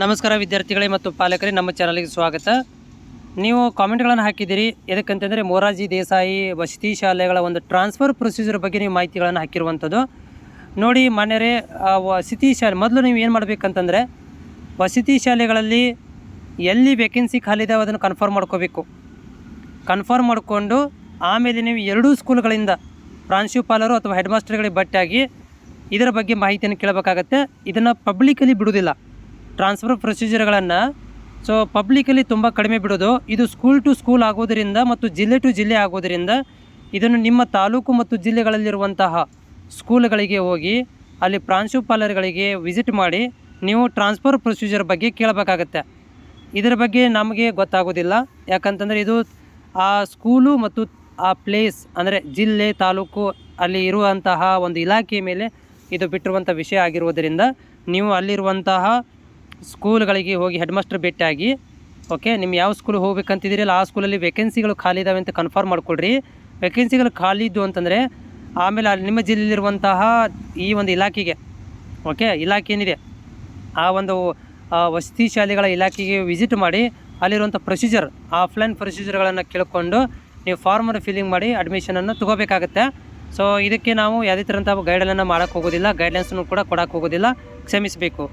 ನಮಸ್ಕಾರ ವಿದ್ಯಾರ್ಥಿಗಳೇ ಮತ್ತು ಪಾಲಕರೇ, ನಮ್ಮ ಚಾನಲ್ಗೆ ಸ್ವಾಗತ. ನೀವು ಕಾಮೆಂಟ್ಗಳನ್ನು ಹಾಕಿದ್ದೀರಿ. ಎದಕ್ಕಂತಂದರೆ ಮೊರಾರ್ಜಿ ದೇಸಾಯಿ ವಸತಿ ಶಾಲೆಗಳ ಒಂದು ಟ್ರಾನ್ಸ್ಫರ್ ಪ್ರೊಸೀಜರ್ ಬಗ್ಗೆ ನೀವು ಮಾಹಿತಿಗಳನ್ನು ಹಾಕಿರುವಂಥದ್ದು. ನೋಡಿ ಮಾನ್ಯರೇ ವಸತಿ ಶಾಲೆ, ಮೊದಲು ನೀವು ಏನು ಮಾಡಬೇಕಂತಂದರೆ ವಸತಿ ಶಾಲೆಗಳಲ್ಲಿ ಎಲ್ಲಿ ವೇಕೆನ್ಸಿ ಖಾಲಿ ಇದಾವೆ ಅದನ್ನು ಕನ್ಫರ್ಮ್ ಮಾಡ್ಕೋಬೇಕು. ಕನ್ಫರ್ಮ್ ಮಾಡಿಕೊಂಡು ಆಮೇಲೆ ನೀವು ಎರಡೂ ಸ್ಕೂಲ್ಗಳಿಂದ ಪ್ರಾಂಶುಪಾಲರು ಅಥವಾ ಹೆಡ್ ಮಾಸ್ಟರ್ಗಳಿಗೆ ಭೇಟಿಯಾಗಿ ಇದರ ಬಗ್ಗೆ ಮಾಹಿತಿಯನ್ನು ಕೇಳಬೇಕಾಗತ್ತೆ. ಇದನ್ನು ಪಬ್ಲಿಕಲಿ ಬಿಡೋದಿಲ್ಲ ಟ್ರಾನ್ಸ್ಫರ್ ಪ್ರೊಸೀಜರ್ಗಳನ್ನು ಸೊ ಪಬ್ಲಿಕಲ್ಲಿ ತುಂಬ ಕಡಿಮೆ ಬಿಡೋದು. ಇದು ಸ್ಕೂಲ್ ಟು ಸ್ಕೂಲ್ ಆಗೋದರಿಂದ ಮತ್ತು ಜಿಲ್ಲೆ ಟು ಜಿಲ್ಲೆ ಆಗೋದರಿಂದ ಇದನ್ನು ನಿಮ್ಮ ತಾಲೂಕು ಮತ್ತು ಜಿಲ್ಲೆಗಳಲ್ಲಿರುವಂತಹ ಸ್ಕೂಲ್ಗಳಿಗೆ ಹೋಗಿ, ಅಲ್ಲಿ ಪ್ರಾಂಶುಪಾಲರುಗಳಿಗೆ ವಿಸಿಟ್ ಮಾಡಿ, ನೀವು ಟ್ರಾನ್ಸ್ಫರ್ ಪ್ರೊಸೀಜರ್ ಬಗ್ಗೆ ಕೇಳಬೇಕಾಗತ್ತೆ. ಇದರ ಬಗ್ಗೆ ನಮಗೆ ಗೊತ್ತಾಗೋದಿಲ್ಲ. ಯಾಕಂತಂದರೆ ಇದು ಆ ಸ್ಕೂಲು ಮತ್ತು ಆ ಪ್ಲೇಸ್ ಅಂದರೆ ಜಿಲ್ಲೆ, ತಾಲೂಕು ಅಲ್ಲಿ ಇರುವಂತಹ ಒಂದು ಇಲಾಖೆ ಮೇಲೆ ಇದು ಬಿಟ್ಟಿರುವಂಥ ವಿಷಯ ಆಗಿರುವುದರಿಂದ ನೀವು ಅಲ್ಲಿರುವಂತಹ ಸ್ಕೂಲ್ಗಳಿಗೆ ಹೋಗಿ ಹೆಡ್ ಮಾಸ್ಟರ್ ಭೇಟಿಯಾಗಿ, ಓಕೆ ನಿಮ್ಮ ಯಾವ ಸ್ಕೂಲ್ ಹೋಗ್ಬೇಕಂತಿದ್ದೀರಲ್ಲ ಆ ಸ್ಕೂಲಲ್ಲಿ ವೇಕೆನ್ಸಿಗಳು ಖಾಲಿ ಇದಾವೆ ಅಂತ ಕನ್ಫರ್ಮ್ ಮಾಡ್ಕೊಳ್ರಿ. ವೇಕೆನ್ಸಿಗಳು ಖಾಲಿ ಇದ್ದು ಅಂತಂದರೆ, ಆಮೇಲೆ ಅಲ್ಲಿ ನಿಮ್ಮ ಜಿಲ್ಲೆಯಲ್ಲಿರುವಂತಹ ಈ ಒಂದು ಇಲಾಖೆಗೆ, ಓಕೆ, ಇಲಾಖೆ ಏನಿದೆ, ಆ ಒಂದು ವಸತಿ ಶಾಲೆಗಳ ಇಲಾಖೆಗೆ ವಿಸಿಟ್ ಮಾಡಿ, ಅಲ್ಲಿರುವಂಥ ಪ್ರೊಸೀಜರ್ ಆಫ್ಲೈನ್ ಪ್ರೊಸೀಜರ್ಗಳನ್ನು ಕೇಳಿಕೊಂಡು ನೀವು ಫಾರ್ಮನ್ನು ಫಿಲ್ಲಿಂಗ್ ಮಾಡಿ ಅಡ್ಮಿಷನನ್ನು ತೊಗೋಬೇಕಾಗತ್ತೆ. ಸೊ ಇದಕ್ಕೆ ನಾವು ಯಾವುದೇ ಥರಂಥ ಗೈಡ್ಲೈನನ್ನು ಮಾಡೋಕ್ಕೆ ಹೋಗೋದಿಲ್ಲ ಗೈಡ್ಲೈನ್ಸನ್ನು ಕೂಡ ಕೊಡೋಕ್ಕೆ ಹೋಗೋದಿಲ್ಲ, ಕ್ಷಮಿಸಬೇಕು.